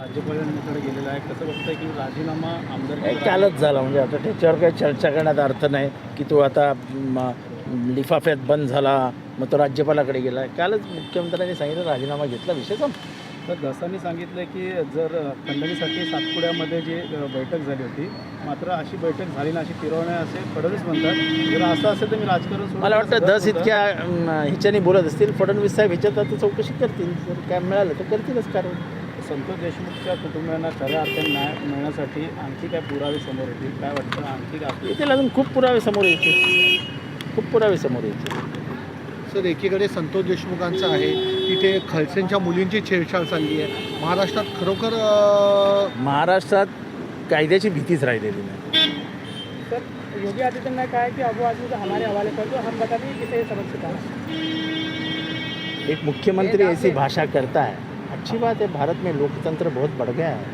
राज्यपालांकडे गेलेला आहे. कसं बघताय की राजीनामा आमदार कालच झालं. म्हणजे आता त्याच्यावर काही चर्चा करण्यात अर्थ नाही की तो आता लिफाफ्यात बंद झाला मग तो राज्यपालाकडे गेला. कालच मुख्यमंत्र्यांनी सांगितलं राजीनामा घेतला विषय संपला. तर दसांनी सांगितलं की जर खंडणीसाठी सातपुड्यामध्ये जी बैठक झाली होती मात्र अशी बैठक झाली ना अशी फिरवणे असे फडणवीस म्हणतात. जर असं असेल तर मी राजकारण मला वाटतं दस इतक्या ह्याच्यानी बोलत असतील फडणवीस साहेब ह्याच्यात आता चौकशी करतील. जर काय मिळालं तर करतीलच कारण संतोष देशमुखच्या कुटुंबियांना खऱ्या अर्थाने न्याय मिळण्यासाठी आणखी काय पुरावे समोर येतील? काय वाटतं? आणखी काय येतील अजून खूप पुरावे समोर येतील. खूप पुरावे समोर येतील. सर एकीकडे संतोष देशमुखांचं आहे तिथे खडसेंच्या मुलींची छेडछाड चालली आहे. महाराष्ट्रात खरोखर अं, महाराष्ट्रात कायद्याची भीतीच राहिलेली नाही. सर योगी आदित्यनाथ ने कहा है कि अबू आदमी को हमारे हवाले कर दो हम बता देंगे किसे ये सबक सिखाना एक मुख्यमंत्री ऐसी भाषा करता है अच्छी बात है भारत में लोकतंत्र बहुत बढ़ गया है।